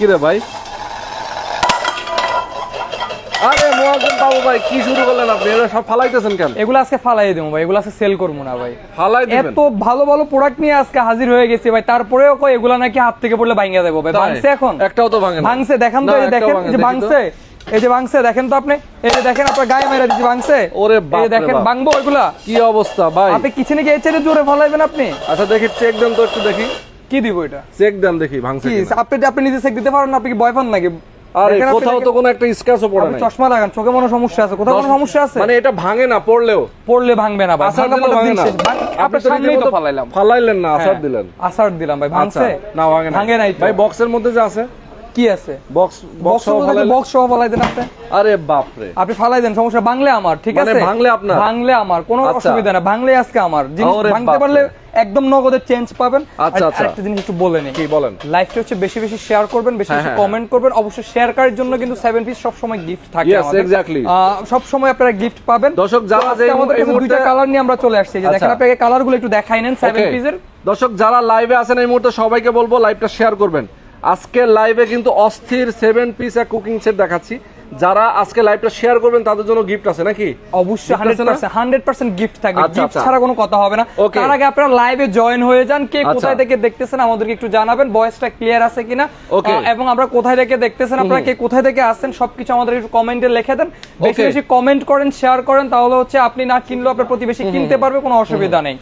কি রে ভাই? আরে মোয়াজ্জেম বাবু ভাই কি শুরু করলেন আপনি? এটা সব ফালাইতেছেন কেন? এগুলো আজকে ফালাই দেবো ভাই এগুলো আজকে সেল করব না ভাই। ফালাই দিবেন? এত ভালো ভালো প্রোডাক্ট নিয়ে আজকে হাজির হয়ে গেছি ভাই তারপরেও কই এগুলা নাকি হাত থেকে পড়লে ভাঙিয়ে দেবো ভাই। ভাঙছে এখন? একটাও তো ভাঙে না। ভাঙছে দেখেন তো এই দেখেন এই যে। ভাঙছে এই যে ভাঙছে দেখেন তো আপনি এই যে দেখেন আপনার গায়ে মেরে দিচ্ছি ভাঙছে। ওরে বাপ রে দেখেন ভাঙবো ওইগুলা কি অবস্থা ভাই? আপনি কিচেনে গিয়ে চেড়ে জোরে ফলাইবেন আপনি? আচ্ছা দেখি চেক দেন তো একটু দেখি। কি দিব এটা? চেক দেন দেখি ভাঙছে কি আপনি আপনি নিজে চেক দিতে পারেন না আপনি কি বয়ফ্রেন্ড নাকি? আরে কোথাও তো কোনো একটা স্ক্র্যাচও পড়ে নাই। চশমা লাগান চোখে মনে সমস্যা আছে কোথাও কোনো সমস্যা আছে? মানে এটা ভাঙে না পড়লেও। পড়লে ভাঙবে না ভাই আসার ভাঙা ভাঙে না। আপনি তো সামনেই তো ফালাইলাম। ফালাইলেন না আসার হ্যাঁ, দিলেন। আসার দিলাম ভাই আচ্ছা ভাঙছে? না ভাঙে না ভাঙে নাই ভাই বক্সের মধ্যে যা আছে। কি আছে? বক্স বক্স সহ ফালাই দেন আপনি? আরে বাপ রে আপনি ফালাই দেন সমস্যা বাংলে আমার ঠিক মানে আছে? ভাঙলে আপনার? ভাঙলে আমার কোনো আচ্ছা। অসুবিধা না ভাঙলে আজকে আমার। জিনিস ভাঙতে পারলে একদম চেঞ্জ পাবেন। আচ্ছা, আচ্ছা। আরেকটা জিনিস একটু বলে নিই। কি বলেন? হচ্ছে বেশি বেশি শেয়ার করবেন বেশি হ্যাঁ, বেশি হ্যাঁ, কমেন্ট করবেন। অবশ্যই শেয়ার করার জন্য কিন্তু সেভেন পিস সব সময় গিফট থাকে আমাদের। আহ, সব সময় আপনারা গিফট পাবেন। দর্শক, যারা যে আমাদের কাছে দুইটা কালার নিয়ে আমরা চলে আসছি। যে দেখেন আচ্ছা। আপনাকে কালারগুলো একটু দেখাই নেন সেভেন Okay. পিসের দর্শক যারা লাইভে আছেন এই মুহূর্তে সবাইকে বলব লাইভটা শেয়ার করবেন। আজকে লাইভে কিন্তু অস্থির সেভেন পিস এক কুকিং সেট দেখাচ্ছি। যারা আজকে লাইভটা শেয়ার করবেন তাদের জন্য গিফট আছে নাকি? অবশ্যই হান্ড্রেড পার্সেন্ট গিফট থাকবে। আচ্ছা, গিফট আচ্ছা। ছাড়া কোনো কথা হবে না। তার আগে আপনারা লাইভে জয়েন হয়ে যান। কে আচ্ছা। কোথায় থেকে দেখতেছেন আমাদেরকে একটু জানাবেন। ভয়েসটা ক্লিয়ার আছে কিনা? এবং আমরা কোথায় থেকে দেখতেছেন আপনারা কে কোথায় থেকে আসছেন সবকিছু আমাদের একটু কমেন্টে লিখে দেন। বেশি বেশি কমেন্ট করেন শেয়ার করেন তাহলে হচ্ছে আপনি না কিনলেও আপনার প্রতিবেশী কিনতে পারবে কোনো অসুবিধা নেই.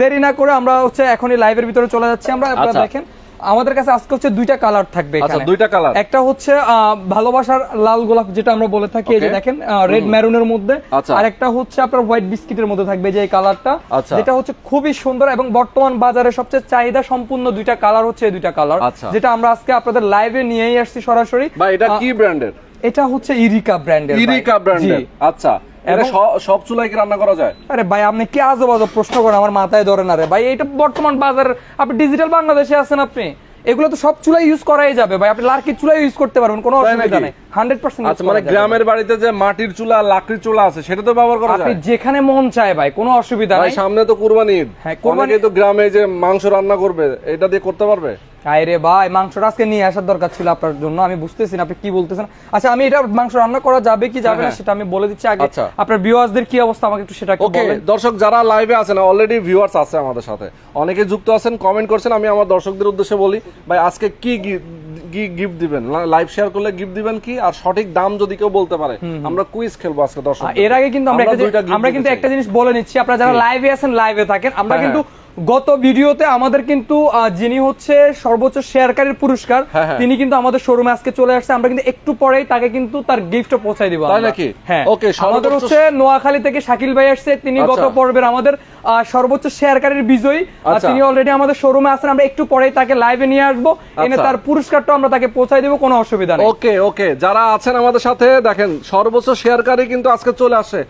দেরি না করে আমরা হচ্ছে এখনই লাইভের ভিতরে চলে যাচ্ছি। আমরা আপনারা আচ্ছা। দেখেন। আমাদের কাছে আজকে হচ্ছে দুইটা কালার থাকবে আচ্ছা, দুইটা কালার একটা হচ্ছে আহ, ভালোবাসার লাল গোলাপ যেটা আমরা বলে থাকি এই যে দেখেন রেড মেরুনের মধ্যে। আচ্ছা। আর একটা হচ্ছে আপনার হোয়াইট বিস্কিটের মধ্যে থাকবে যে এই কালারটা আচ্ছা। যেটা হচ্ছে খুবই সুন্দর এবং বর্তমান বাজারে সবচেয়ে চাহিদা সম্পূর্ণ দুইটা কালার হচ্ছে এই দুইটা কালার আচ্ছা। যেটা আমরা আজকে আপনাদের লাইভে নিয়েই আসছি সরাসরি। বা এটা কি ব্র্যান্ডের এটা হচ্ছে ইরিকা ব্র্যান্ডের ইরিকা ব্র্যান্ডের আচ্ছা। সব চুলায় কি রান্না করা যায়? আরে ভাই আপনি কি আজব আজব প্রশ্ন করেন? আমার মাথায় ধরে না রে। ভাই এটা বর্তমান বাজার আপনি ডিজিটাল বাংলাদেশে আছেন আপনি? এগুলো তো সব চুলাই ইউজ করাই যাবে ভাই। আপনি লার্কির চুলাই ইউজ করতে পারবেন কোনো অসুবিধা নেই। হান্ড্রেড পার্সেন্ট আচ্ছা মানে গ্রামের বাড়িতে যে মাটির চুলা লাকড়ির চুলা আছে সেটা তো ব্যবহার করা আপনি যেখানে মন চায় ভাই কোনো অসুবিধা ভাই নাই। সামনে তো কুরবানি ঈদ। হ্যাঁ, কুরবানি- তো গ্রামে যে মাংস রান্না করবে এটা দিয়ে করতে পারবে? আরে ভাই মাংসটা আজকে নিয়ে আসার দরকার ছিল আপনার জন্য। আমি বুঝতেছি না আপনি কি বলতেছেন? আচ্ছা আমি এটা মাংস রান্না করা যাবে কি যাবে না হ্যাঁ। সেটা আমি বলে দিচ্ছি আগে। আচ্ছা। আপনার ভিউয়ার্সদের কি অবস্থা আমাকে একটু সেটা ওকে দর্শক যারা লাইভে আছেন অলরেডি ভিউয়ার্স আছে আমাদের সাথে। অনেকে যুক্ত আছেন কমেন্ট করছেন আমি আমার দর্শকদের উদ্দেশ্যে বলি ভাই আজকে কি গিফট দিবেন? লাইভ শেয়ার করলে গিফট দিবেন কি? আর সঠিক দাম যদি কেউ বলতে পারে আমরা কুইজ খেলব আজকে দর্শক এর আগে কিন্তু আমরা আমরা কিন্তু একটা জিনিস বলে নিচ্ছি আপনারা যারা লাইভে আছেন লাইভে থাকেন আমরা হ্যাঁ, কিন্তু গত ভিডিওতে আমাদের কিন্তু যিনি হচ্ছে সর্বোচ্চ শেয়ারকারীর পুরস্কার হ্যাঁ, হ্যাঁ। তিনি কিন্তু আমাদের শোরুমে আজকে চলে আসছে আমরা কিন্তু একটু পরেই তাকে কিন্তু তার গিফট পৌঁছাই দিব তাই নাকি? হ্যাঁ Okay, আমাদের হচ্ছে নোয়াখালী থেকে শাকিল ভাই আসছে তিনি গত আচ্ছা। পর্বের আমাদের সর্বোচ্চ শেয়ারকারীর বিজয়ী আর আচ্ছা। তিনি অলরেডি আমাদের শোরুমে আছেন আমরা একটু পরেই তাকে লাইভে নিয়ে আসব এনে আচ্ছা। তার পুরস্কারটা আমরা তাকে পৌঁছাই দেবো কোনো অসুবিধা নেই ওকে ওকে যারা আছেন আমাদের সাথে দেখেন সর্বোচ্চ শেয়ারকারী কিন্তু আজকে চলে আসে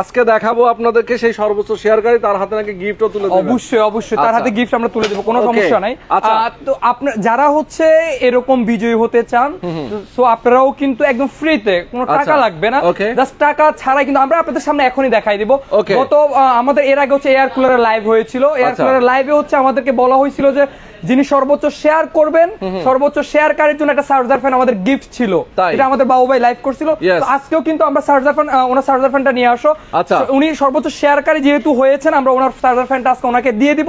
আজকে দেখাবো আপনাদেরকে সেই সর্বোচ্চ শেয়ারকারী তার হাতে নাকি গিফটও তুলে দেবেন। অবশ্যই অবশ্যই তার আচ্ছা। হাতে গিফট আমরা তুলে দেবো কোনো সমস্যা নাই। আচ্ছা। তো আপনার যারা হচ্ছে এরকম বিজয়ী হতে চান সো আপনারাও কিন্তু একদম ফ্রিতে কোনো টাকা আচ্ছা, লাগবে না। জাস্ট টাকা ছাড়াই কিন্তু আমরা আপনাদের সামনে এখনই দেখাই দিব. গত আমাদের এর আগে হচ্ছে এয়ার কুলারের লাইভ হয়েছিল। এয়ার আচ্ছা। কুলারের লাইভে হচ্ছে আমাদেরকে বলা হয়েছিল যে যিনি সর্বোচ্চ শেয়ার করবেন সর্বোচ্চ শেয়ারকারীর জন্য একটা চার্জার ফ্যান আমাদের গিফট ছিল। এটা আমাদের বাবু ভাই লাইভ করছিল আজকেও কিন্তু আমরা চার্জার ফ্যান ওনার চার্জার ফ্যানটা নিয়ে আসো। আচ্ছা। উনি সর্বোচ্চ শেয়ারকারী যেহেতু হয়েছেন আমরা ওনার চার্জার ফ্যানটা আজকে ওনাকে দিয়ে দিব.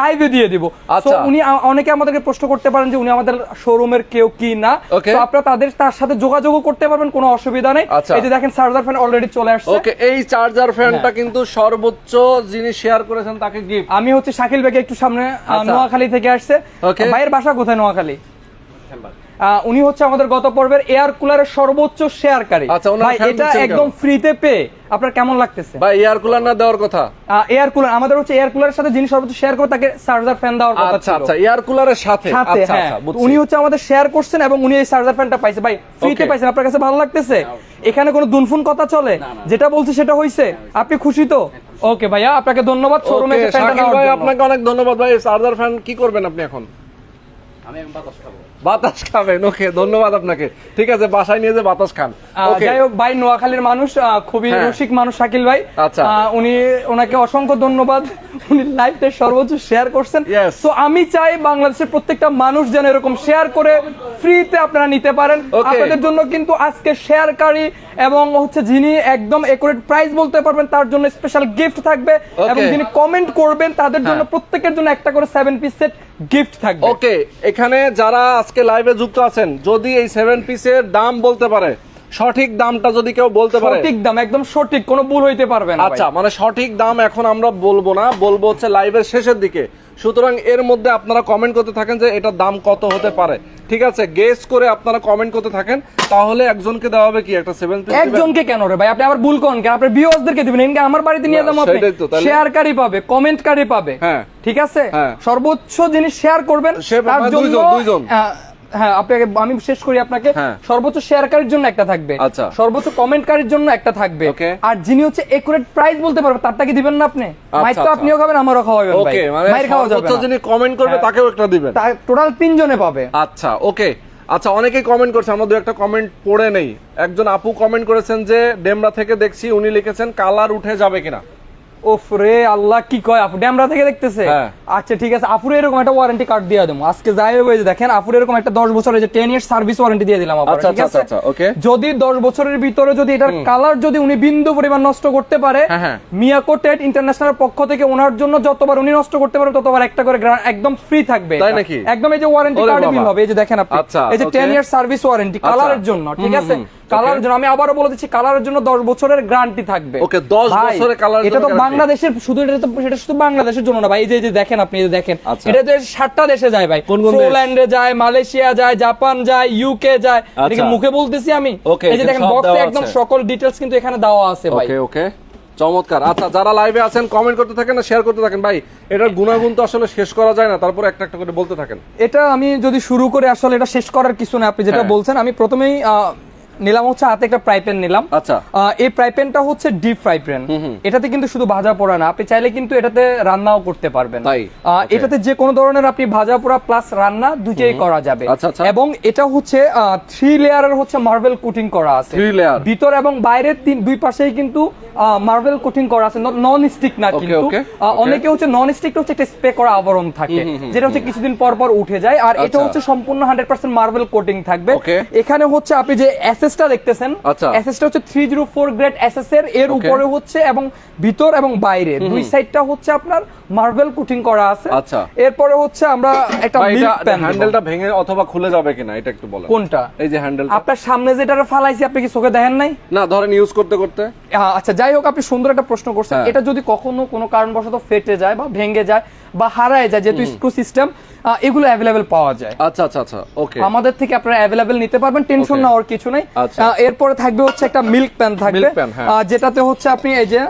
লাইভে দিয়ে দিব। আচ্ছা। তো উনি অনেকে আমাদেরকে প্রশ্ন করতে পারেন যে উনি আমাদের শোরুমের কেউ কি না। তো আপনারা তাদের তার সাথে যোগাযোগও করতে পারবেন কোনো অসুবিধা নেই। আচ্ছা। এই যে দেখেন চার্জার ফ্যান অলরেডি চলে আসছে। ওকে এই চার্জার ফ্যানটা। কিন্তু সর্বোচ্চ যিনি শেয়ার করেছেন তাকে গিফট আমি হচ্ছে শাকিল বেগে একটু সামনে আচ্ছা। নোয়াখালী থেকে আসছে। Okay. ভাইয়ের বাসা কোথায়? নোয়াখালী। উনি হচ্ছে আমাদের গত পর্বের এয়ার কুলারের সর্বোচ্চ শেয়ারকারী। আচ্ছা, ভাই এটা একদম? ফ্রিতে পেয়ে আপনার কেমন লাগতেছে? বা এয়ার কুলার না দেওয়ার কথা? এয়ার কুলার আমাদের হচ্ছে এয়ার কুলারের সাথে যিনি সর্বোচ্চ শেয়ার করে তাকে চার্জার ফ্যান দেওয়ার কথা আচ্ছা আচ্ছা এয়ার কুলারের সাথে? আচ্ছা হ্যাঁ। আচ্ছা উনি হচ্ছে আমাদের শেয়ার করছেন এবং উনি এই চার্জার ফ্যানটা পাইছে। ভাই ফ্রিতে. পাইছেন আপনার কাছে ভালো লাগতেছে? এখানে কোনো দুনফুন কথা চলে? যেটা বলছি সেটা হইছে? আপনি খুশি তো? ওকে ভাইয়া আপনাকে ধন্যবাদ শোরুমে এসে ফ্যানটা নাও ভাই আপনাকে অনেক ধন্যবাদ। ভাই চার্জার ফ্যান কি করবেন আপনি এখন? আমি এখন কষ্ট খাব বাতাস খাবেন ওকে ধন্যবাদ আপনাকে। ঠিক আছে বাসায় নিয়ে যে বাতাস খান। যাই হোক ভাই নোয়াখালীর মানুষ খুবই হ্যাঁ। রসিক মানুষ শাকিল ভাই। আচ্ছা। উনি ওনাকে অসংখ্য ধন্যবাদ। উনি লাইভটা সর্বোচ্চ শেয়ার করছেন. তো আমি চাই বাংলাদেশের প্রত্যেকটা মানুষ যেন এরকম শেয়ার করে ফ্রিতে আপনারা নিতে পারেন। আপনাদের জন্য কিন্তু আজকে শেয়ারকারী এবং হচ্ছে যিনি একদম একুরেট প্রাইস বলতে পারবেন তার জন্য স্পেশাল গিফট থাকবে। এবং যিনি কমেন্ট করবেন তাদের জন্য হ্যাঁ। প্রত্যেকের জন্য একটা করে সেভেন পিস সেট গিফট থাকবে। ওকে এখানে যারা আজকে লাইভে যুক্ত আছেন। যদি এই সেভেন পিসের দাম বলতে পারে সঠিক দামটা যদি কেউ বলতে পারে। সঠিক দাম একদম সঠিক কোনো ভুল হইতে পারবে না আচ্ছা মানে সঠিক দাম এখন আমরা বলব না বলব হচ্ছে লাইভের শেষের দিকে। সুতরাং এর মধ্যে আপনারা কমেন্ট করতে থাকেন যে এটার দাম কত হতে পারে। ঠিক আছে গেস করে আপনারা কমেন্ট করতে থাকেন। তাহলে একজনকে দেওয়া হবে কি? একটা সেভেন পিস একজনকে কেন রে ভাই? আপনি আবার ভুল করেন কেন? আপনার ভিউয়ার্সদেরকে দিবেন। এনকে আমার বাড়িতে নিয়ে যাব আপনি। শেয়ারকারী পাবে কমেন্টকারী পাবে। হ্যাঁ। ঠিক আছে? হ্যাঁ। সর্বোচ্চ জিনিস শেয়ার করবেন। তার মানে জন্য দুইজন, হ্যাঁ আপনাকে আমি শেষ করি আপনাকে। হ্যাঁ। সর্বোচ্চ শেয়ারকারীর জন্য একটা থাকবে। আচ্ছা। সর্বোচ্চ কমেন্টকারীর জন্য একটা থাকবে। আর যিনি হচ্ছে একুরেট প্রাইস বলতে পারবে তারটা কি দিবেন না আপনি? মাইক তো আচ্ছা। আপনিও খাবেন আমারও খাওয়াবেন ওকে মানে খাওয়া যাবে যিনি কমেন্ট করবে হ্যাঁ। তাকেও একটা দিবেন। টোটাল তিনজনে পাবে। আচ্ছা ওকে। আচ্ছা অনেকেই কমেন্ট করছে আমরা দু একটা কমেন্ট পড়ে নেই। একজন আপু কমেন্ট করেছেন যে ডেমরা থেকে দেখছি উনি লিখেছেন কালার উঠে যাবে কিনা? ওফ রে আল্লাহ কি কয়? আপু ড্যামরা থেকে দেখতেছে? হ্যাঁ। আচ্ছা ঠিক আছে। আপুর এরকম একটা ওয়ারেন্টি কার্ড দিয়ে দেবো। আজকে যাই যে দেখেন আপুর এরকম একটা দশ বছরের যে টেন ইয়ার সার্ভিস ওয়ারেন্টি দিয়ে দিলাম আচ্ছা, ঠিক আচ্ছা, আচ্ছা, যদি দশ বছরের ভিতরে যদি এটার কালার যদি উনি বিন্দু পরিমাণ নষ্ট করতে পারে হ্যাঁ, হ্যাঁ। মিয়াকো টেট ইন্টারন্যাশনাল পক্ষ থেকে ওনার জন্য যতবার উনি নষ্ট করতে পারবে ততবার একটা করে একদম ফ্রি থাকবে তাই নাকি? একদম এই যে ওয়ারেন্টি কার্ড বিল হবে। এই যে দেখেন আপনি। আচ্ছা, এই যে টেন ইয়ার সার্ভিস ওয়ারেন্টি। কালারের জন্য ঠিক আছে? কালারের জন্য আমি আবারও বলে দিচ্ছি কালারের জন্য দশ বছরের গ্যারান্টি থাকবে। Okay, 10 বছরের এর এটা তো বাংলাদেশের শুধু এটা তো সেটা শুধু বাংলাদেশের জন্য না ভাই এই যে যে দেখেন আপনি এই যে দেখেন। আচ্ছা। এটা যে সাতটা দেশে যায় ভাই। কোন কোন পোল্যান্ডে যায় মালয়েশিয়া যায় জাপান যায় ইউকে যায়। এটাকে আচ্ছা। মুখে বলতেছি আমি। এই যে দেখেন বক্সে একদম সকল ডিটেলস কিন্তু এখানে দেওয়া আছে ভাই। ওকে ওকে চমৎকার। আচ্ছা যারা লাইভে আছেন কমেন্ট করতে থাকেন না শেয়ার করতে থাকেন। ভাই এটার গুণাগুণ তো আসলে শেষ করা যায় না তারপর একটা একটা করে বলতে থাকেন। এটা আমি যদি শুরু করে আসলে এটা শেষ করার কিছু না আপনি যেটা হ্যাঁ। বলছেন আমি প্রথমেই নিলাম হচ্ছে হাতে একটা ফ্রাই প্যান নিলাম। আচ্ছা। এই ফ্রাই প্যানটা হচ্ছে ডিপ ফ্রাই প্যান এটাতে কিন্তু শুধু ভাজা পোড়া না আপনি চাইলে কিন্তু এটাতে রান্নাও করতে পারবেন. এটাতে যে কোনো ধরনের আপনি ভাজা পোড়া প্লাস রান্না দুটোই করা যাবে। আচ্ছা, আচ্ছা। এবং এটা হচ্ছে থ্রি লেয়ারের হচ্ছে মার্বেল কোটিং করা আছে? ভিতর এবং বাইরের তিন দুই পাশেই কিন্তু মার্বেল কোটিং করা আছে। নন স্টিক না কিন্তু. অনেকে হচ্ছে নন স্টিক হচ্ছে একটা স্প্রে করা আবরণ থাকে যেটা হচ্ছে কিছুদিন পর পর উঠে যায়। আর এটা আচ্ছা। হচ্ছে সম্পূর্ণ হান্ড্রেড পার্সেন্ট মার্বেল কোটিং থাকবে। এখানে হচ্ছে আপনি যে এসএসটা দেখতেছেন? আচ্ছা। এসএসটা হচ্ছে three zero four grade SS এর এর উপরে হচ্ছে এবং ভিতর এবং বাইরে। দুই সাইডটা হচ্ছে আপনার মার্বেল কোটিং করা আছে। আচ্ছা। এরপরে হচ্ছে আমরা একটা হ্যান্ডেলটা ভেঙে অথবা খুলে যাবে কিনা এটা একটু বলেন। কোনটা? এই যে হ্যান্ডেল আপনার সামনে যেটা ফালাইছি আপনি কি চোখে দেখেন নাই? না ধরেন ইউজ করতে করতে। আচ্ছা যাই হোক আপনি সুন্দর একটা প্রশ্ন করছেন। হ্যাঁ। এটা যদি কখনো কোনো কারণবশত ফেটে যায় বা ভেঙে যায় বা হারায় যায় যেহেতু স্ক্রু সিস্টেম এগুলো অ্যাভেলেবেল পাওয়া যায় আচ্ছা আচ্ছা আচ্ছা ওকে আমাদের থেকে আপনারা অ্যাভেলেবেল নিতে পারবেন টেনশন. নেওয়ার কিছু নেই আচ্ছা। এরপরে থাকবে হচ্ছে একটা মিল্ক প্যান থাকবে হ্যাঁ। যেটাতে হচ্ছে আপনি এই যে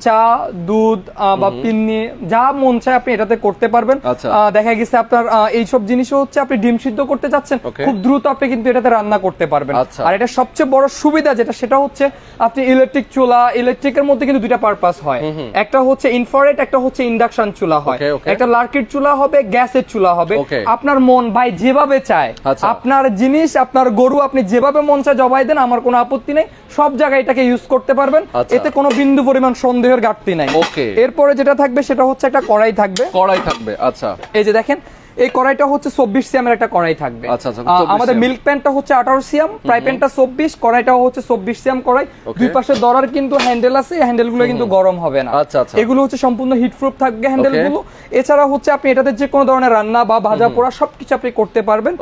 চা দুধ বা পিন্নি যা মন চায় আপনি এটাতে করতে পারবেন আচ্ছা। দেখা গেছে আপনার এইসব জিনিসও হচ্ছে আপনি ডিম সিদ্ধ করতে Okay. খুব দ্রুত আপনি কিন্তু এটাতে রান্না করতে পারবেন আচ্ছা। আর এটা সবচেয়ে বড় সুবিধা যেটা সেটা হচ্ছে আপনি ইলেকট্রিক চুলা ইলেকট্রিকের মধ্যে কিন্তু দুইটা পারপাস হয় একটা হচ্ছে ইনফ্রারেড একটা হচ্ছে ইন্ডাকশন চুলা হয়. একটা লার্কির চুলা হবে গ্যাসের চুলা হবে আপনার মন ভাই যেভাবে চায় আচ্ছা। আপনার জিনিস আপনার গরু আপনি যেভাবে মন চায় জবাই দেন আমার কোনো আপত্তি নেই সব জায়গায় এটাকে ইউজ করতে পারবেন। এতে কোনো বিন্দু পরিমাণ সন্দেহের ঘাটতি নাই। Okay. এরপরে যেটা থাকবে সেটা হচ্ছে একটা কড়াই থাকবে। কড়াই থাকবে আচ্ছা। এই যে দেখেন এই কড়াইটা হচ্ছে চব্বিশ সিএম এর একটা কড়াই থাকবে। আচ্ছা, আচ্ছা, আহ, 24 আমাদের মিল্ক প্যানটা হচ্ছে আঠারো সিএম ফ্রাই প্যানটা চব্বিশ কড়াইটাও হচ্ছে চব্বিশ সিএম কড়াই। দুই পাশে দরার কিন্তু হ্যান্ডেল আছে হ্যান্ডেলগুলো কিন্তু গরম হবে না। আচ্ছা। এগুলো হচ্ছে সম্পূর্ণ হিট প্রুফ থাকবে হ্যান্ডেলগুলো। এছাড়া হচ্ছে আপনি এটাতে যে কোনো ধরনের রান্না বা ভাজা পোড়া সবকিছু আপনি করতে পারবেন.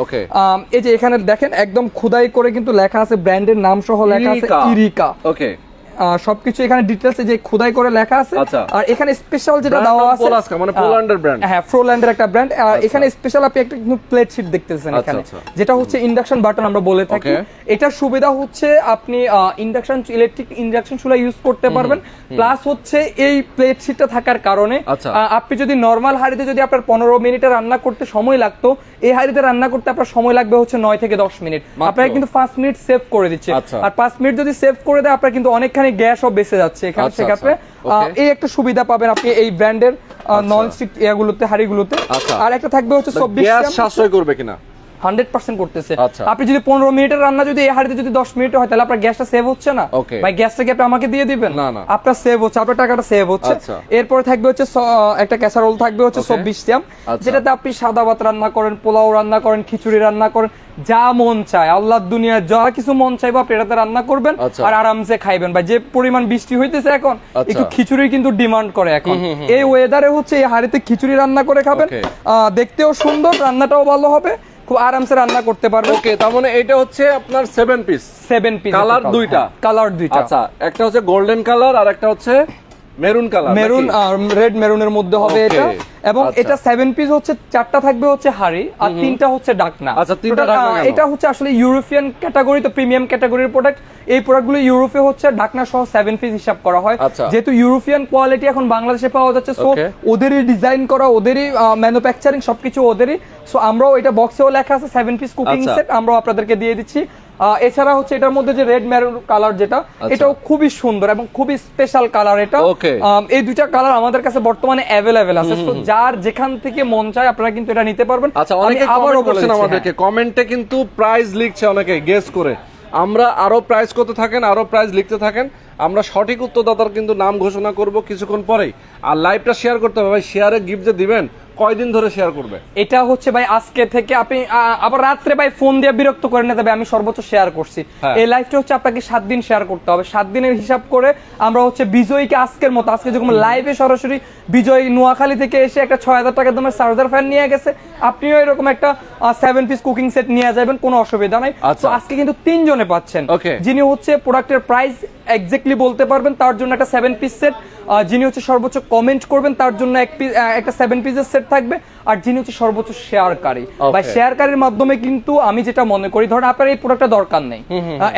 এই যে এখানে দেখেন একদম খুদাই করে কিন্তু লেখা আছে ব্র্যান্ডের নাম সহ লেখা আছে ইরিকা। ওকে সবকিছু এখানে ডিটেলস যে খুদাই করে লেখা আছে আচ্ছা। আর এখানে স্পেশাল যেটা দেওয়া আছে মানে পোল্যান্ডের brand। হ্যাঁ ফ্রোল্যান্ডের একটা ব্র্যান্ড এখানে স্পেশাল আপনি একটা কিন্তু প্লেট শিট দেখতেছেন আচ্ছা, এখানে আচ্ছা। যেটা হচ্ছে ইন্ডাকশন বাটন আমরা বলে থাকি. এটার সুবিধা হচ্ছে আপনি ইন্ডাকশন ইলেকট্রিক ইন্ডাকশন চুলা ইউজ করতে পারবেন প্লাস হচ্ছে এই প্লেট শিটটা থাকার কারণে আচ্ছা। আপনি যদি নর্মাল হাঁড়িতে যদি আপনার পনেরো মিনিটে রান্না করতে সময় লাগতো এই হাঁড়িতে রান্না করতে আপনার সময় লাগবে হচ্ছে নয় থেকে দশ মিনিট? আপনাকে কিন্তু পাঁচ মিনিট সেভ করে দিচ্ছে আচ্ছা। আর পাঁচ মিনিট যদি সেভ করে দেয় আপনার কিন্তু অনেকখানি গ্যাসও বেঁচে যাচ্ছে এখানে আচ্ছা, সেক্ষেত্রে। আচ্ছা, এই একটা সুবিধা পাবেন আপনি এই ব্র্যান্ডের নন স্টিক ইয়াগুলোতে হাড়িগুলোতে। আচ্ছা। আর একটা থাকবে হচ্ছে চব্বিশ গ্যাস সাশ্রয় করবে কিনা? হান্ড্রেড পার্সেন্ট করতেছে। আপনি যদি পনেরো মিনিটের রান্না যদি এই হাড়িতে যদি দশ মিনিট হয় তাহলে আপনার গ্যাসটা সেভ হচ্ছে না? ভাই আপনি আমাকে দিয়ে দিবেন। আপনার সেভ হচ্ছে আপনার টাকাটা সেভ হচ্ছে। এরপরে থাকবে হচ্ছে একটা ক্যাসারোল থাকবে হচ্ছে চব্বিশ আচ্ছা। যেটাতে আপনি সাদা ভাত রান্না করেন পোলাও রান্না করেন খিচুড়ি রান্না করেন যা মন চায়। আল্লাহর দুনিয়ায় যা কিছু মন চাইব আপনি এটাতে রান্না করবেন আচ্ছা। আর আরামসে খাইবেন। ভাই যে পরিমাণ বৃষ্টি হইতেছে এখন আচ্ছা। একটু খিচুড়ি কিন্তু ডিমান্ড করে এখন। এই ওয়েদারে হচ্ছে এই হাড়িতে খিচুড়ি রান্না করে খাবেন। আহ, দেখতেও সুন্দর রান্নাটাও ভালো হবে। খুব আরামসে রান্না করতে পারবেন। ওকে তার মানে এটা হচ্ছে আপনার seven piece seven piece Colour দুইটা? কালার দুইটা। আচ্ছা একটা হচ্ছে গোল্ডেন কালার আর একটা হচ্ছে মেরুন কালার মেরুন রেড মেরুনের মধ্যে হবে এটা। এবং আচ্ছা। এটা সেভেন পিস হচ্ছে চারটা থাকবে হচ্ছে হাড়ি আর তিনটা হচ্ছে ডাকনা। আচ্ছা, তিনটা ডাকনা এটা হচ্ছে আসলে ইউরোপিয়ান ক্যাটাগরি তো প্রিমিয়াম ক্যাটাগরির প্রোডাক্ট এই প্রোডাক্টগুলো ইউরোপে হচ্ছে ডাকনা সহ সেভেন পিস হিসাব করা হয়। আচ্ছা। যেহেতু ইউরোপিয়ান কোয়ালিটি এখন বাংলাদেশে পাওয়া যাচ্ছে সো ওদেরই ডিজাইন করা ওদেরই ম্যানুফ্যাকচারিং সবকিছু ওদেরই। সো আমরাও এটা বক্সেও লেখা আছে সেভেন পিস কুকিং। সেট আমরাও আপনাদেরকে দিয়ে দিচ্ছি। এছাড়া হচ্ছে এটার মধ্যে যে রেড মেরুন কালার যেটা আচ্ছা। এটাও খুবই সুন্দর এবং খুবই স্পেশাল কালার এটা. এই দুইটা কালার আমাদের কাছে বর্তমানে অ্যাভেলেবেল আছে। তো যার যেখান থেকে মন চায় আপনারা কিন্তু এটা নিতে পারবেন। আচ্ছা অনেকে আবারও কমেন্ট বলে করছেন দিচ্ছি, আমাদেরকে। কমেন্টে কিন্তু প্রাইস লিখছে অনেকে গেস করে। আমরা আরও প্রাইস করতে থাকেন আরও প্রাইস লিখতে থাকেন। আমরা সঠিক উত্তরদাতার কিন্তু নাম ঘোষণা করব কিছুক্ষণ পরেই। আর লাইভটা শেয়ার করতে হবে। ভাই শেয়ারে গিফট যে দিবেন কয়দিন ধরে শেয়ার করবে? এটা হচ্ছে ভাই আজকে থেকে আপনি আবার রাত্রে ভাই ফোন দিয়ে বিরক্ত করে নিতে হবে। আমি সর্বোচ্চ শেয়ার করছি। হ্যাঁ। এই লাইভটা হচ্ছে আপনাকে সাত দিন শেয়ার করতে হবে। সাত দিনের হিসাব করে আমরা হচ্ছে বিজয়ীকে আজকের মতো আজকে যখন লাইভে সরাসরি বিজয় নোয়াখালী থেকে এসে একটা ছয় হাজার টাকার দামের চার্জার ফ্যান নিয়ে গেছে আপনিও এরকম একটা সেভেন পিস কুকিং সেট নিয়ে যাবেন কোনো অসুবিধা নাই। আচ্ছা। তো আজকে কিন্তু তিনজনে পাচ্ছেন। যিনি হচ্ছে প্রোডাক্টের প্রাইস এক্স্যাক্টলি বলতে পারবেন তার জন্য একটা সেভেন পিস সেট যিনি হচ্ছে সর্বোচ্চ কমেন্ট করবেন তার জন্য এক একটা সেভেন পিসের সেট থাকবে আর যিনি হচ্ছে সর্বোচ্চ শেয়ারকারী। বা শেয়ারকারীর মাধ্যমে কিন্তু আমি যেটা মনে করি ধরেন আপনার এই প্রোডাক্টটা দরকার নেই।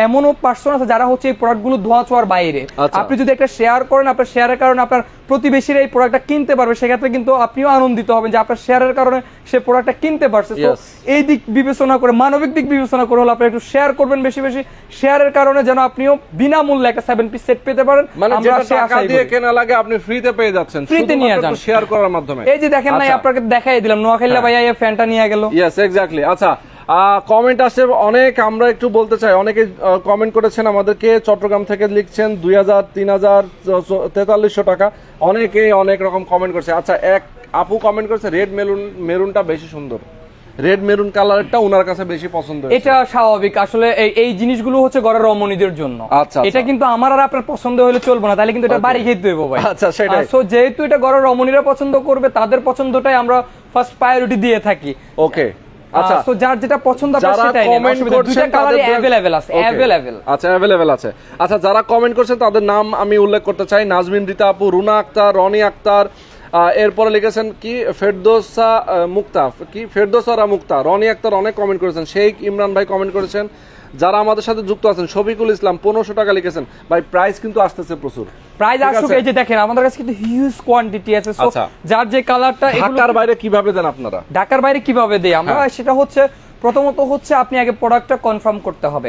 এমনও পার্সন আছে যারা হচ্ছে এই প্রোডাক্টগুলো ধোয়া ছোঁয়ার বাইরে। আচ্ছা। আপনি যদি একটা শেয়ার করেন আপনার শেয়ারের কারণে আপনার প্রতিবেশীরা এই প্রোডাক্টটা কিনতে পারবে সেক্ষেত্রে কিন্তু আপনিও আনন্দিত হবেন যে আপনার শেয়ারের কারণে সে প্রোডাক্টটা কিনতে পারছে। তো এই দিক বিবেচনা করে মানবিক দিক বিবেচনা করে হলে আপনি একটু শেয়ার করবেন বেশি বেশি। শেয়ারের কারণে যেন আপনিও বিনামূল্যে একটা সেভেন পিস সেট পেতে পারেন। মানে আমরা সে আশাই দিয়ে কেনা লাগে আপনি ফ্রিতে পেয়ে যাচ্ছেন। Free তে নিয়ে যান। শেয়ার করার মাধ্যমে। এই যে দেখেন নাই আচ্ছা। আপনাকে দেখাই দিলাম নোয়াখালী ভাইয়া এই ফ্যানটা নিয়ে গেল। ইয়েস এক্স্যাক্টলি আচ্ছা কমেন্ট আসছে অনেক আমরা একটু বলতে চাই। অনেকে কমেন্ট করেছেন আমাদেরকে চট্টগ্রাম থেকে লিখছেন দুই হাজার তিন হাজার তেতাল্লিশশো টাকা। অনেকে অনেক রকম কমেন্ট করছে। আচ্ছা এক আপু কমেন্ট করেছে রেড মেরুন মেরুনটা বেশি সুন্দর। রেড মেরুন কালারটা ওনার কাছে বেশি পছন্দ এটা স্বাভাবিক। আসলে এই জিনিসগুলো হচ্ছে ঘরের রমণীদের জন্য। আচ্ছা, এটা আচ্ছা। কিন্তু আমার আর আপনার পছন্দ হলে চলবে না তাহলে কিন্তু এটা বাড়ি খেতে হইব ভাই। আচ্ছা, সেটাই। সো যেহেতু এটা ঘরের রমণীরা পছন্দ করবে তাদের পছন্দটাই আমরা ফার্স্ট প্রায়োরিটি দিয়ে থাকি। ওকে আচ্ছা। সো যার যেটা পছন্দ সেটাই অ্যাভেলেবেল আছে. অ্যাভেলেবেল আচ্ছা অ্যাভেলেবেল আছে। আচ্ছা যারা কমেন্ট করছেন তাদের নাম আমি উল্লেখ করতে চাই। নাজমিন রিতা আপু রুনা আক্তার রনি আক্তার এরপরে লিখেছেন কি ফেরদোসা মুক্তা কি ফেরদোসারা মুক্তা রনি আক্তার অনেক কমেন্ট করেছেন। শেখ ইমরান ভাই কমেন্ট করেছেন। যারা আমাদের সাথে যুক্ত আছেন শফিকুল ইসলাম পনেরোশো টাকা লিখেছেন। ভাই প্রাইস কিন্তু আসতেছে প্রচুর। প্রাইস আসুক এই যে দেখেন আমাদের কাছে কিন্তু হিউজ কোয়ান্টিটি আছে। আচ্ছা। যার যে কালারটা ঢাকার বাইরে কীভাবে দেন আপনারা? ঢাকার বাইরে কীভাবে দেই? আমরা হ্যাঁ। সেটা হচ্ছে প্রথমত হচ্ছে আপনি আগে প্রোডাক্টটা কনফার্ম করতে হবে।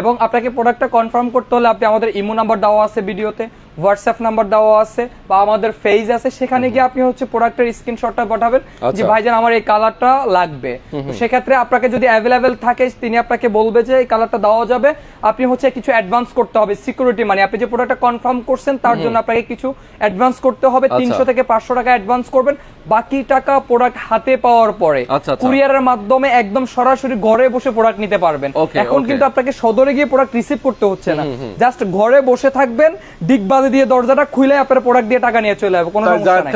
এবং আপনাকে প্রোডাক্টটা কনফার্ম করতে হলে আপনি আমাদের ইমো নাম্বার দেওয়া আছে ভিডিওতে। হোয়াটসঅ্যাপ নাম্বার দেওয়া আছে বা আমাদের পেজ আছে সেখানে গিয়ে আপনি হচ্ছে প্রোডাক্টের স্ক্রিনশটটা পাঠাবেন যে আচ্ছা। ভাইজান আমার এই কালারটা লাগবে। সেক্ষেত্রে আপনাকে যদি অ্যাভেলেবেল থাকে তিনি আপনাকে বলবে যে এই কালারটা দেওয়া যাবে। আপনি হচ্ছে কিছু অ্যাডভান্স করতে হবে সিকিউরিটি মানে। আপনি যে প্রোডাক্টটা কনফার্ম করছেন তার জন্য আপনাকে কিছু অ্যাডভান্স করতে হবে আচ্ছা। তিনশো থেকে পাঁচশো টাকা অ্যাডভান্স করবেন। বাকি টাকা প্রোডাক্ট হাতে পাওয়ার পরে আচ্ছা, আচ্ছা। কুরিয়ারের মাধ্যমে একদম সরাসরি ঘরে বসে প্রোডাক্ট নিতে পারবেন। এখন কিন্তু আপনাকে সদরে গিয়ে প্রোডাক্ট রিসিভ করতে হচ্ছে না। জাস্ট ঘরে বসে থাকবেন ডিগ বাজে দিয়ে দরজাটা খুলে আপনার প্রোডাক্ট দিয়ে টাকা নিয়ে চলে যাবে কোনো সমস্যা নাই।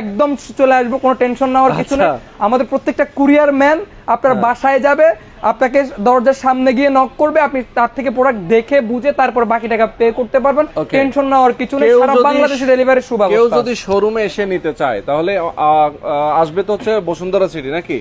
একদম চলে আসবে কোনো টেনশন নেওয়ার কিছু নেই। আচ্ছা। আমাদের প্রত্যেকটা কুরিয়ার ম্যান আপনার বাসায় যাবে আপনাকে দরজার সামনে গিয়ে নক করবে আপনি তার থেকে প্রোডাক্ট দেখে বুঝে তারপর বাকি টাকা পে করতে পারবেন। টেনশন নেওয়ার কিছু নেই। সারা বাংলাদেশে ডেলিভারি কেউ যদি শোরুমে এসে নিতে চায় তাহলে আসবে তো হচ্ছে বসুন্ধরা সিটি নাকি?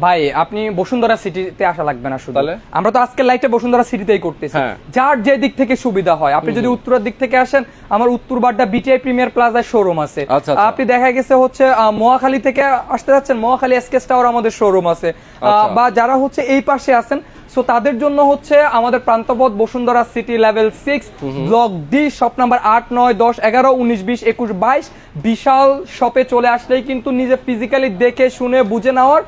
ভাই আপনি বসুন্ধরা সিটিতে আসা লাগবে না শুধু আমরা তো আজকের লাইটে বসুন্ধরা সিটিতেই করতেছি হ্যাঁ। যার যে দিক থেকে সুবিধা হয় আপনি যদি উত্তরের দিক থেকে আসেন আমার উত্তর বাড্ডা বিটিআই প্রিমিয়ার প্লাজায় শোরুম আছে আচ্ছা, আচ্ছা। আপনি দেখা গেছে হচ্ছে আহ, মোয়াখালী থেকে আসতে যাচ্ছেন মোয়াখালী এসকেস টাওয়ার আমাদের শোরুম আছে আচ্ছা। বা যারা হচ্ছে এই পাশে আছেন সো তাদের জন্য হচ্ছে আমাদের Panthapath Bashundhara city level six block D shop number আট নয় দশ এগারো উনিশ বিশ একুশ বাইশ বিশাল শপে চলে আসলেই কিন্তু নিজে ফিজিক্যালি দেখে শুনে বুঝে নেওয়ার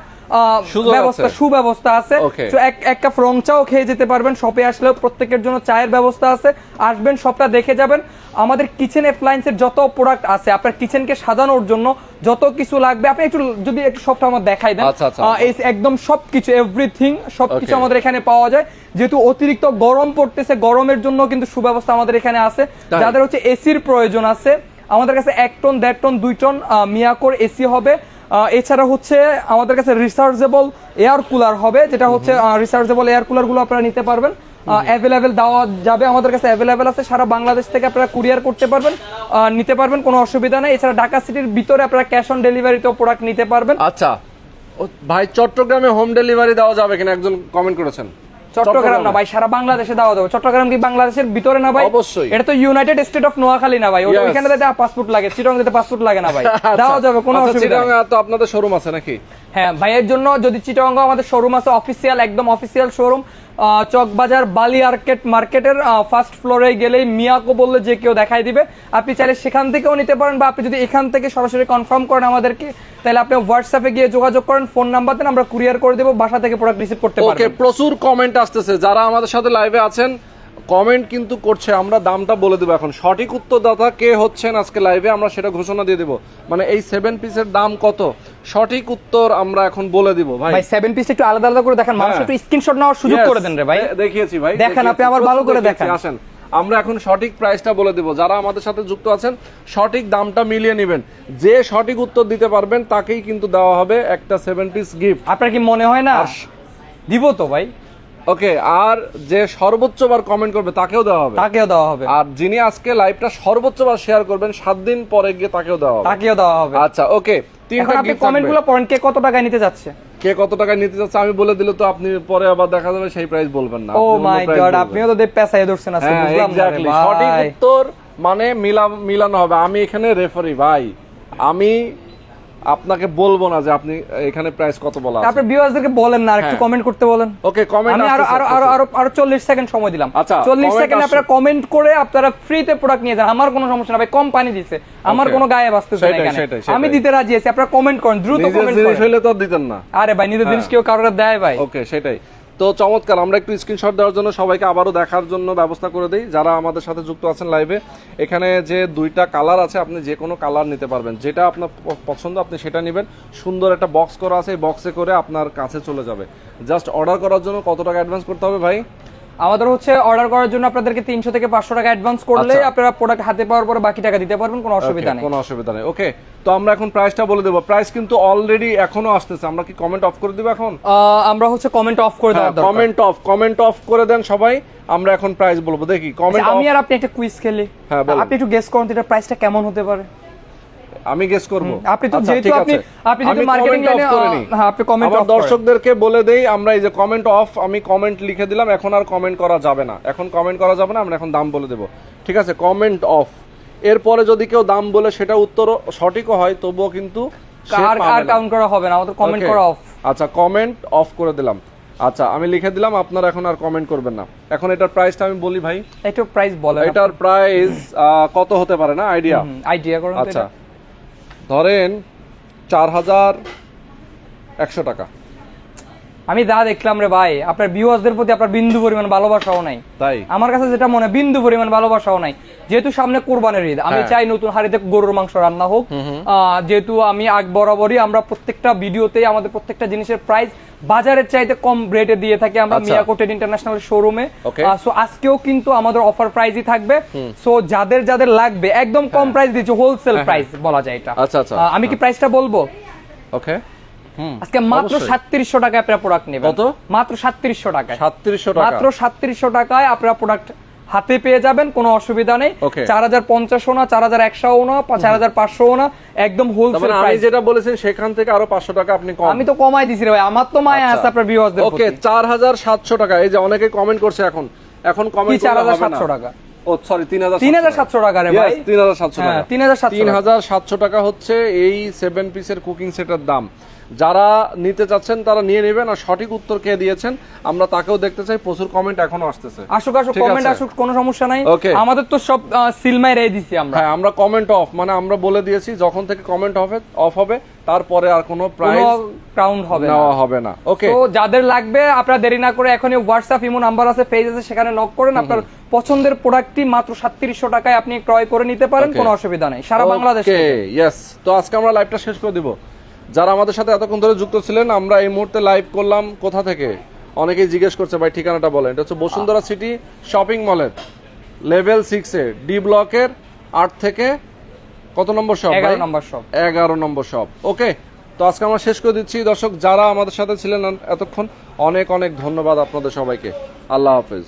ব্যবস্থা সুব্যবস্থা আছে। তো এক এক কাপ রং চাও খেয়ে যেতে পারবেন শপে আসলেও প্রত্যেকের জন্য চায়ের ব্যবস্থা আছে। আসবেন শপটা দেখে যাবেন। আমাদের কিচেন অ্যাপ্লায়েন্সের যত প্রোডাক্ট আছে আপনার কিচেনকে সাজানোর জন্য যত কিছু লাগবে আপনি একটু যদি একটু শপটা আমার দেখাই দেন আচ্ছা, আচ্ছা। এই একদম সবকিছু এভরিথিং সবকিছু. আমাদের এখানে পাওয়া যায়। যেহেতু অতিরিক্ত গরম পড়তেছে গরমের জন্য কিন্তু সুব্যবস্থা আমাদের এখানে আছে। যাদের হচ্ছে এসির প্রয়োজন আছে আমাদের কাছে এক টন দেড় টন দুই টন মিয়াকোর এসি হবে। এছাড়া হচ্ছে আমাদের কাছে রিসার্চেবল এয়ার কুলার হবে যেটা হচ্ছে রিসার্চেবল এয়ার কুলারগুলো আপনারা নিতে পারবেন। অ্যাভেলেবেল দেওয়া যাবে আমাদের কাছে অ্যাভেলেবেল আছে। সারা বাংলাদেশ থেকে আপনারা কুরিয়ার করতে পারবেন নিতে পারবেন কোনো অসুবিধা নেই। এছাড়া ঢাকা সিটির ভিতরে আপনারা ক্যাশ অন ডেলিভারিতেও প্রোডাক্ট নিতে পারবেন। আচ্ছা। ভাই চট্টগ্রামে হোম ডেলিভারি দেওয়া যাবে কিনা একজন কমেন্ট করেছেন? চট্টগ্রাম না ভাই সারা বাংলাদেশে দেওয়া যাবে। চট্টগ্রাম কি বাংলাদেশের ভিতরে না ভাই? অবশ্যই। এটা তো ইউনাইটেড স্টেট অফ নোয়াখালী না ভাই. ওইখানে যেটা পাসপোর্ট লাগে চিটং যেতে পাসপোর্ট লাগে না ভাই। দেওয়া যাবে কোনো আচ্ছা, অসুবিধা নেই। তো আপনাদের শোরুম আছে নাকি? হ্যাঁ ভাইয়ের জন্য যদি চিটাঙ্গ আমাদের শোরুম আছে অফিসিয়াল একদম অফিসিয়াল শোরুম চকবাজার বালি আর্কেট মার্কেটের ফার্স্ট ফ্লোরে গেলেই মিয়াকো বললে যে কেউ দেখাই দিবে। আপনি চাইলে সেখান থেকেও নিতে পারেন বা আপনি যদি এখান থেকে সরাসরি কনফার্ম করেন আমাদেরকে তাহলে আপনি হোয়াটসঅ্যাপে গিয়ে যোগাযোগ করেন ফোন নাম্বার দেন আমরা কুরিয়ার করে দেবো বাসা থেকে প্রোডাক্ট রিসিভ করতে ওকে পারবেন। প্রচুর কমেন্ট আসতেছে। যারা আমাদের সাথে লাইভে আছেন কমেন্ট কিন্তু করছে আমরা দামটা বলে দেবো এখন। সঠিক উত্তরদাতা কে হচ্ছেন আজকে লাইভে আমরা সেটা ঘোষণা দিয়ে দেবো। মানে এই সেভেন পিসের দাম কত? সঠিক উত্তর আমরা এখন বলে দিব ভাই। ভাই সেভেন পিস একটু আলাদা আলাদা করে দেখেন মানুষ হ্যাঁ। একটু স্ক্রিনশট নেওয়ার সুযোগ করে দেন রে ভাই। দেখিয়েছি ভাই। দেখেন, আপনি আবার ভালো করে দেখেন। আসেন আমরা এখন সঠিক প্রাইসটা বলে দিব। যারা আমাদের সাথে যুক্ত আছেন সঠিক দামটা মিলিয়ে নেবেন। যে সঠিক উত্তর দিতে পারবেন তাকেই কিন্তু দেওয়া হবে একটা সেভেন পিস গিফট আপনার কি মনে হয় না? দিব তো ভাই। ওকে আর যে সর্বোচ্চ বার কমেন্ট করবে তাকেও দেওয়া হবে। তাকেও দেওয়া হবে। আর যিনি আজকে লাইভটা সর্বোচ্চ বার শেয়ার করবেন সাত দিন পরে গিয়ে তাকেও দেওয়া হবে। তাকেও দেওয়া হবে। আচ্ছা ওকে তিনটা আপনি gift কমেন্টগুলো পড়েন কে কত টাকায় নিতে যাচ্ছে? কে কত টাকা নিতে চাচ্ছে আমি বলে দিলে তো আপনি পরে আবার দেখা যাবে সেই প্রাইস বলবেন না। ও মাই গড আপনিও তো দেব পেশায় ধরছেন আজকে হ্যাঁ বুঝলাম সঠিক উত্তর মানে মিলা মিলানো হবে। আমি এখানে রেফারি ভাই। আমি আপনাকে বলব না যে আপনি এখানে প্রাইস কত বলা আছে। তারপরে ভিউয়ারদেরকে বলেন না একটু হ্যাঁ। কমেন্ট করতে বলেন। ওকে কমেন্ট আমি আরও আরও আরও আরও আরও চল্লিশ সেকেন্ড সময় দিলাম। আচ্ছা, চল্লিশ comment সেকেন্ড আসছে। আপনারা কমেন্ট করে আপনারা ফ্রিতে প্রোডাক্ট নিয়ে যান। আমার কোনো সমস্যা না ভাই কম পানি দিছে। আমার কোনো গায়ে বাঁচতেছে না এখানে। আমি দিতে রাজি আছি আপনারা কমেন্ট করেন দ্রুত কমেন্ট জিনিস করেন। হইলে তো দিতেন না। আরে ভাই নিজের জিনিস কেউ কারোর দেয় ভাই। ওকে সেটাই। তো চমৎকার, আমরা একটু স্ক্রিনশট দেওয়ার জন্য সবাইকে আবারও দেখার জন্য ব্যবস্থা করে দিই। যারা আমাদের সাথে যুক্ত আছেন লাইভে এখানে যে দুইটা কালার আছে, আপনি যে কোনো কালার নিতে পারবেন। যেটা আপনার পছন্দ, আপনি সেটা নেবেন। সুন্দর একটা বক্স করা আছে, এই বক্সে করে আপনার কাছে চলে যাবে। জাস্ট অর্ডার করার জন্য কত টাকা অ্যাডভান্স করতে হবে ভাই? আমাদের হচ্ছে অর্ডার করার জন্য আপনাদেরকে তিনশো থেকে পাঁচশো টাকা অ্যাডভান্স করলে আচ্ছা। আপনারা প্রোডাক্ট হাতে পাওয়ার পরে বাকি টাকা দিতে পারবেন কোনো অসুবিধা নেই। কোনো অসুবিধা নেই। ওকে তো আমরা এখন প্রাইসটা বলে দেবো। প্রাইস কিন্তু অলরেডি এখনও আসতেছে। আমরা কি কমেন্ট অফ করে দিব এখন? আমরা হচ্ছে কমেন্ট অফ করে দরকার। কমেন্ট অফ কমেন্ট অফ করে দেন সবাই। আমরা এখন প্রাইস বলব। দেখি কমেন্ট আচ্ছা, আমি আর আপনি একটা কুইজ খেলি। হ্যাঁ। আপনি একটু গেস করুন তো এটার প্রাইসটা কেমন হতে পারে। আমি গেস করব। আপনি তো আচ্ছা, যেহেতু আপনি আপনি যেহেতু মার্কেটিং লাইনে হ্যাঁ আপনি কমেন্ট অফ দর্শকদেরকে বলে দেই আমরা এই যে কমেন্ট অফ আমি কমেন্ট লিখে দিলাম এখন আর কমেন্ট করা যাবে না। এখন কমেন্ট করা যাবে না আমরা এখন দাম বলে দেব। ঠিক আছে কমেন্ট অফ এরপরে যদি কেউ দাম বলে সেটা উত্তর সঠিকও হয় তবুও কিন্তু আর না। কাউন্ট করা হবে না? আমাদের কমেন্ট করা অফ আচ্ছা কমেন্ট অফ করে দিলাম। আচ্ছা আমি লিখে দিলাম আপনারা এখন আর কমেন্ট করবেন না। এখন এটার প্রাইসটা আমি বলি ভাই। একটু প্রাইস বলেন এটার প্রাইস কত হতে পারে না? আইডিয়া আইডিয়া করুন আচ্ছা। এটা। ধরেন চার হাজার একশো টাকা। আমি যা দেখলাম রে ভাই আপনার ভিউয়ার্সদের প্রতি আপনার বিন্দু পরিমাণ ভালোবাসাও নাই। তাই? আমার কাছে যেটা মনে হয়, বিন্দু পরিমাণ ভালোবাসাও নাই। যেহেতু সামনে কোরবানের ঈদ আমি হ্যাঁ। চাই নতুন হাড়িতে গরুর মাংস রান্না হোক। যেহেতু আমি আগ বরাবরই আমরা প্রত্যেকটা ভিডিওতেই আমাদের প্রত্যেকটা জিনিসের প্রাইস বাজারের চাইতে কম রেটে দিয়ে থাকি আমরা। মিয়াকোটেড ইন্টারন্যাশনাল শোরুমে. সো আজকেও কিন্তু আমাদের অফার প্রাইসই থাকবে। সো যাদের যাদের লাগবে একদম কম প্রাইস দিচ্ছি হোলসেল প্রাইস বলা যায় এটা। হ্যাঁ, আচ্ছা, আচ্ছা। আমি কি প্রাইসটা বলব? ওকে আজকে মাত্র সাতত্রিশশো টাকায় আপনারা প্রোডাক্ট নেবেন। কত? মাত্র সাতত্রিশশো টাকায়। সাতত্রিশশো মাত্র সাতত্রিশশো টাকায় আপনারা প্রোডাক্ট হাতে পেয়ে যাবেন কোনো অসুবিধা নেই। চার হাজার পঞ্চাশও না চার হাজার একশো না চার হাজার পাঁচশো না একদম হোলসেল মানে প্রাইস যেটা বলেছেন সেখান থেকে আরও পাঁচশো টাকা আপনি কম। আমি তো কমাই দিছি রে ভাই আমার তো মায়া আছে আপনার ভিউয়ার্সদের ওকে চার হাজার সাতশো টাকা। এই যে অনেকে কমেন্ট করছে এখন। এখন কমেন্ট চার হাজার সাতশো টাকা? ও সরি তিন হাজার তিন হাজার সাতশো টাকা রে ভাই। তিন হাজার সাতশো হ্যাঁ, টাকা। 3700 তিন হাজার সাতশো টাকা হচ্ছে এই সেভেন পিসের কুকিং সেটের দাম। যারা নিতে চাচ্ছেন তারা নিয়ে নেবেন আর সঠিক উত্তর কে দিয়েছেন আমরা তাকেও দেখতে চাই। প্রচুর কমেন্ট এখনও আসতেছে। আসুক আসুক কমেন্ট আসুক কোনো সমস্যা নাই। আমাদের তো সব সিলমাই রেয়ে দিছি আমরা। হ্যাঁ আমরা কমেন্ট অফ মানে আমরা বলে দিয়েছি যখন থেকে কমেন্ট অফ অফ হবে তারপরে আর কোনো প্রাইস ক্রাউন্ড হবে না। নেওয়া হবে না। ওকে তো যাদের লাগবে আপনারা দেরি না করে এখনই হোয়াটসঅ্যাপ ইমো নাম্বার আছে পেজ আছে সেখানে নক করেন। আপনার পছন্দের প্রোডাক্টটি মাত্র সাতত্রিশশো টাকায় আপনি ক্রয় করে নিতে পারেন কোনো অসুবিধা নেই। সারা বাংলাদেশে ওকে ইয়েস তো আজকে আমরা লাইভটা শেষ করে দিব। যারা আমাদের সাথে এতক্ষণ ধরে যুক্ত ছিলেন আমরা এই মুহূর্তে লাইভ করলাম কোথা থেকে? অনেকেই জিজ্ঞেস করছে ভাই ঠিকানাটা বলেন। এটা হচ্ছে বসুন্ধরা সিটি শপিং মলের লেভেল সিক্সে ডি ব্লকের আট থেকে কত নম্বর শপ এগারো নম্বর শপ এগারো নম্বর শপ ওকে তো আজকে আমরা শেষ করে দিচ্ছি। দর্শক যারা আমাদের সাথে ছিলেন এতক্ষণ অনেক অনেক ধন্যবাদ আপনাদের সবাইকে। আল্লাহ হাফেজ।